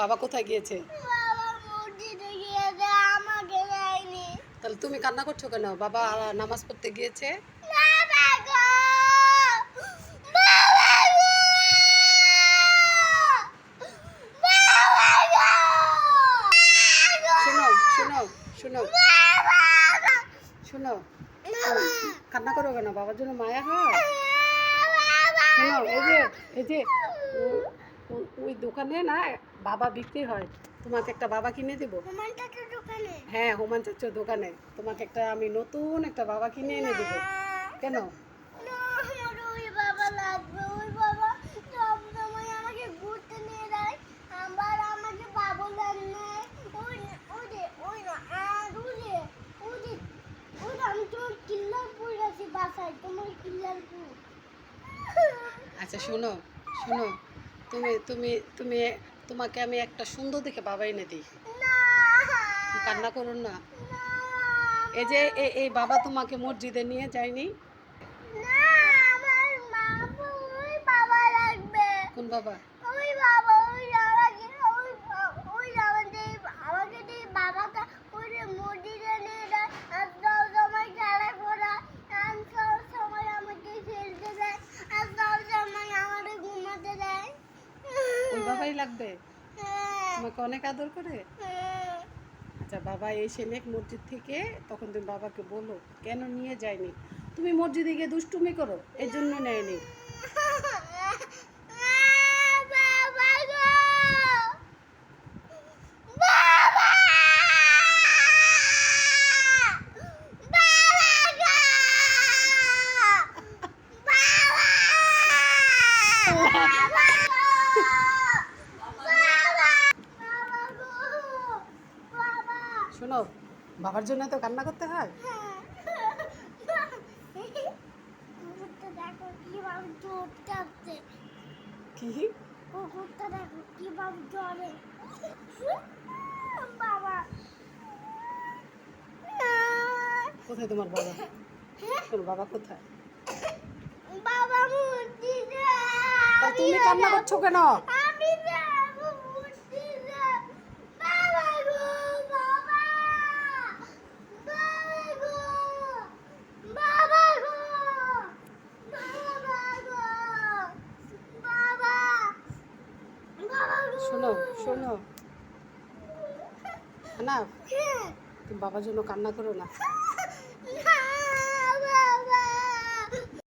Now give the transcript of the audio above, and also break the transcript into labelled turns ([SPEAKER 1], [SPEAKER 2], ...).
[SPEAKER 1] বাবা কোথায় গিয়েছে? তাহলে তুমি কান্না করছ কেন? বাবা নামাজ পড়তে গিয়েছে? শোনো শোনো শোনো। শোনো কান্না করো কেন? বাবার জন্য মায়া হয়। শোনো এই যে এই যে ওই দোকানে না বাবা বিক্রি হয়। তোমাকে একটা বাবা কিনে দেবো। হ্যাঁ হোমান চাচ্চুর দোকানে। তোমাকে একটা আমি নতুন একটা বাবা কিনে এনে দেবো। কেন? আচ্ছা শোনো শোনো। তুমি তুমি তুমি তোমাকে আমি একটা সুন্দর দেখে বাবা এনে দিই। কান্না করুন না। এই যে এই- বাবা তোমাকে মসজিদে নিয়ে যায়নি? কোন বাবা বাবাই লাগবে
[SPEAKER 2] হ্যাঁ,
[SPEAKER 1] তোমাকে অনেক আদর করে
[SPEAKER 2] হ্যাঁ।
[SPEAKER 1] আচ্ছা বাবা এসে নেক মসজিদ থেকে তখন তুমি বাবাকে বলো কেন নিয়ে যায়নি তুমি মসজিদে গিয়ে দুষ্টুমি করো এর জন্য নেয়নি
[SPEAKER 2] বাবা গো বাবা বাবা গো বাবা বাবা গো বাবা বাবা গো বাবা
[SPEAKER 1] শোনো বাবার জন্য তো কান্না করতে হয়। কি?
[SPEAKER 2] কুকুরটা দেখো কীভাবে জ্বরে বাবা
[SPEAKER 1] কোথায় তোমার বাবা? তোর বাবা কোথায়?
[SPEAKER 2] বাবা
[SPEAKER 1] তুমি কান্না করছ কেন? শোনো শোনো। না তুমি বাবার জন্য কান্না করো না।